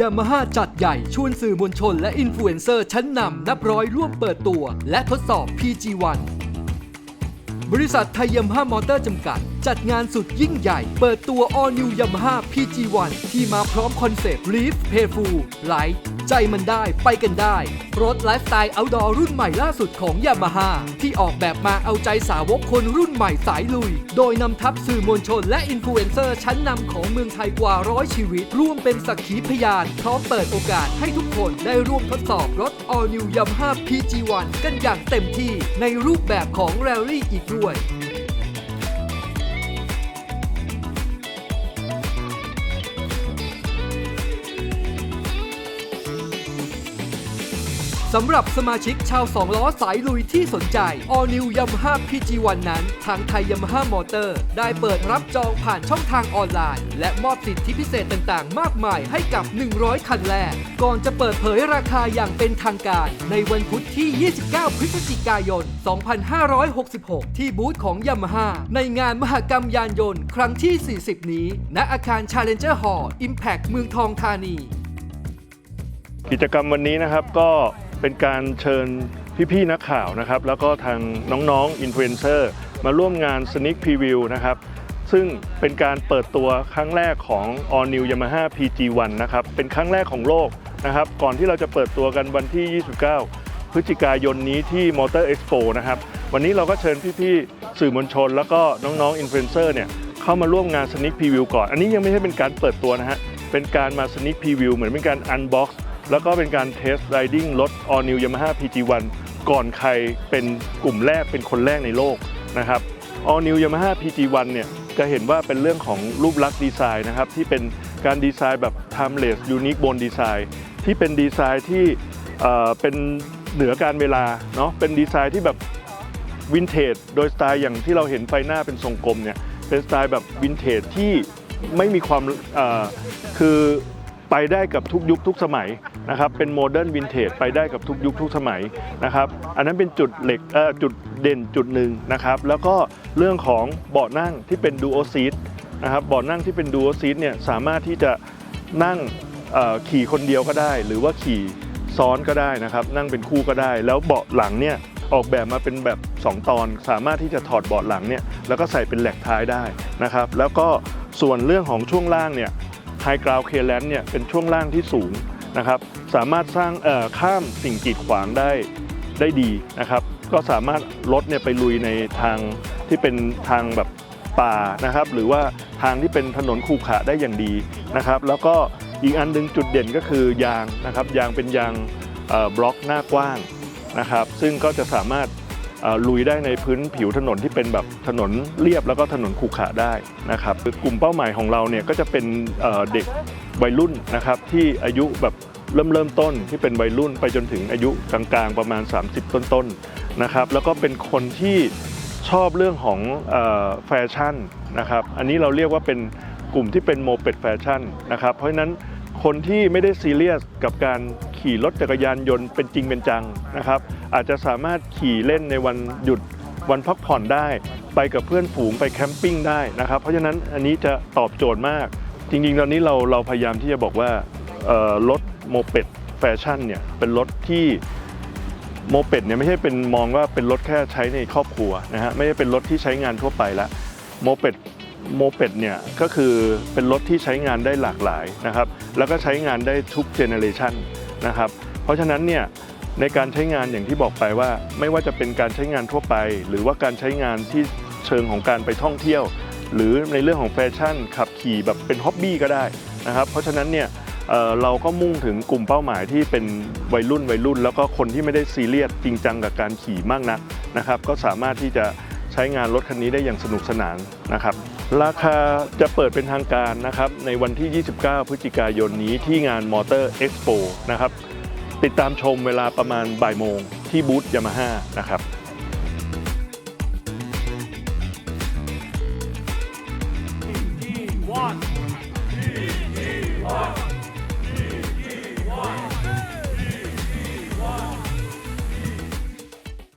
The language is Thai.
ยามาฮ่าจัดใหญ่ชวนสื่อมวลชนและอินฟลูเอนเซอร์ชั้นนำนับร้อยร่วมเปิดตัว และทดสอบ PG1 บริษัทไทยยามาฮ่ามอเตอร์จำกัด จัดงานสุดยิ่งใหญ่ เปิดตัว All New Yamaha PG1 ที่มาพร้อมคอนเซปต์ Live Playful Light ใจมันได้ไปกันได้ รถไลฟ์สไตล์ outdoor รุ่นใหม่ล่าสุดของยามาฮ่าที่ออกแบบมาเอาใจสาวกคนรุ่นใหม่สายลุย โดยนำทัพสื่อมวลชนและอินฟลูเอนเซอร์ชั้นนำของเมืองไทยกว่าร้อยชีวิต ร่วมเป็นสักขีพยาน พร้อมเปิดโอกาสให้ทุกคนได้ร่วมทดสอบรถ All New Yamaha PG1 กันอย่างเต็มที่ในรูปแบบของ Rally อีกด้วย สำหรับสมาชิกชาวสองล้อสายลุยที่สนใจ All New Yamaha PG1 นั้น ทางไทย Yamaha Motor ได้เปิดรับจองผ่านช่องทางออนไลน์ และมอบสิทธิพิเศษต่างๆ มากมายให้กับ 100 คันแรก ก่อนจะเปิดเผยราคาอย่างเป็นทางการ ในวันพุธที่ 29 พฤศจิกายน 2566 ที่บูธของ Yamaha ในงานมหกรรมยานยนต์ ครั้งที่ 40 นี้ ณ อาคาร Challenger Hall Impact เมืองทองธานี กิจกรรมวันนี้นะครับก็ เป็นการเชิญพี่ๆนักข่าวนะครับ แล้วก็ทางน้องๆอินฟลูเอนเซอร์มาร่วมงาน Sneak Preview นะครับ ซึ่งเป็นการเปิดตัวครั้งแรกของ All New Yamaha PG1 นะครับ เป็นครั้งแรกของโลกนะครับ ก่อนที่เราจะเปิดตัวกันวันที่ 29 พฤศจิกายนนี้ที่ Motor Expo นะครับ วันนี้เราก็เชิญพี่ๆสื่อมวลชน แล้วก็น้องๆอินฟลูเอนเซอร์เนี่ยเข้ามาร่วมงาน Sneak Preview ก่อน อันนี้ยังไม่ใช่เป็นการเปิดตัวนะฮะ เป็นการมา Sneak Preview เหมือนเป็นการ Unbox แล้วก็เป็นการเทสไรดิ้งรถ All New Yamaha PG1 ก่อนใครเป็นกลุ่มแรกเป็นคนแรกในโลกนะครับ All New Yamaha PG1 เนี่ยจะเห็นว่าเป็นเรื่องของรูปลักษณ์ดีไซน์นะครับ ที่เป็นการดีไซน์แบบ timeless unique bone design ที่เป็นดีไซน์ที่เป็นเหนือการเวลาเนาะเป็นดีไซน์ที่แบบวินเทจโดยสไตล์อย่างที่เราเห็นไฟหน้าเป็นทรงกลมเนี่ยเป็นสไตล์แบบวินเทจที่ไม่มีความคือ ไปได้กับทุกยุคทุกสมัยนะครับเป็นโมเดิร์นวินเทจไปได้กับทุกยุคทุกสมัยนะครับอันนั้นเป็นจุดเหล็กเอ่อจุดเด่นจุดหนึ่งนะครับแล้วก็เรื่องของเบาะนั่งที่เป็นดูโอซีทนะครับเบาะนั่งที่เป็นดูโอซีทเนี่ยสามารถที่จะนั่งขี่คนเดียวก็ได้ หรือว่าขี่ซ้อนก็ได้นะครับ นั่งเป็นคู่ก็ได้ แล้วเบาะหลังเนี่ยออกแบบมาเป็นแบบ 2 ตอน สามารถที่จะถอดเบาะหลังเนี่ยแล้วก็ใส่เป็นแหลกท้ายได้นะครับ แล้วก็ส่วนเรื่องของช่วงล่างเนี่ย ไฮกราวเคเลนเนี่ยเป็นช่วงล่างที่สูงนะครับ สามารถสร้างข้ามสิ่งกีดขวางได้ได้ดีนะครับ ก็สามารถรถเนี่ยไปลุยในทางที่เป็นทางแบบป่านะครับ หรือว่าทางที่เป็นถนนคูขระได้อย่างดีนะครับ แล้วก็อีกอันนึงจุดเด่นก็คือยางนะครับ ยางเป็นยางบล็อกหน้ากว้างนะครับ ซึ่งก็จะสามารถ ลุยได้ในพื้นผิวถนนที่เป็นแบบถนนเรียบแล้วก็ถนนขรุขระได้นะครับกลุ่มเป้าหมายของเราเนี่ยก็จะเป็นเด็กวัยรุ่นนะครับที่อายุแบบเริ่มเริ่มต้นที่เป็นวัยรุ่นไปจนถึงอายุกลางๆประมาณ 30 ต้นๆนะครับแล้วก็เป็นคนที่ชอบเรื่องของแฟชั่นนะครับอันนี้เราเรียกว่าเป็นกลุ่มที่เป็นโมเป็ดแฟชั่นนะครับเพราะฉะนั้นคนที่ไม่ได้ซีเรียสกับการ ขี่รถจักรยานยนต์เป็นจริงเป็นจังนะครับ อาจจะสามารถขี่เล่นในวันหยุดวันพักผ่อนได้ ไปกับเพื่อนฝูงไปแคมปิ้งได้นะครับ เพราะฉะนั้นอันนี้จะตอบโจทย์มาก จริงๆ ตอนนี้เราเราพยายามที่จะบอกว่ารถโมเป็ดแฟชั่นเนี่ยเป็นรถที่โมเป็ดเนี่ยไม่ใช่เป็นมองว่าเป็นรถแค่ใช้ในครอบครัวนะฮะไม่ได้เป็นรถที่ใช้งานทั่วไปละโมเป็ดโมเป็ดเนี่ยก็คือเป็นรถที่ใช้งานได้หลากหลายนะครับแล้วก็ใช้งานได้ทุกเจเนอเรชัน นะครับ เพราะฉะนั้นเนี่ยในการใช้งานอย่างที่บอกไปว่า ไม่ว่าจะเป็นการใช้งานทั่วไป หรือว่าการใช้งานที่เชิงของการไปท่องเที่ยว หรือในเรื่องของแฟชั่นขับขี่แบบเป็นฮ็อบบี้ก็ได้นะครับ เพราะฉะนั้นเนี่ยเเราก็มุ่งถึงกลุ่มเป้าหมายที่เป็นวัยรุ่นวัยรุ่น แล้วก็คนที่ไม่ได้ซีเรียสจริงจังกับการขี่มากนักนะครับ ก็สามารถที่จะใช้งานรถคันนี้ได้อย่างสนุกสนานนะครับ ราคาจะเปิดเป็นทางการนะครับในวันที่ 29 พฤศจิกายนนี้ที่งานมอเตอร์เอ็กซ์โปนะครับ ติดตามชมเวลาประมาณบ่ายโมงที่บูธยามาฮ่านะครับ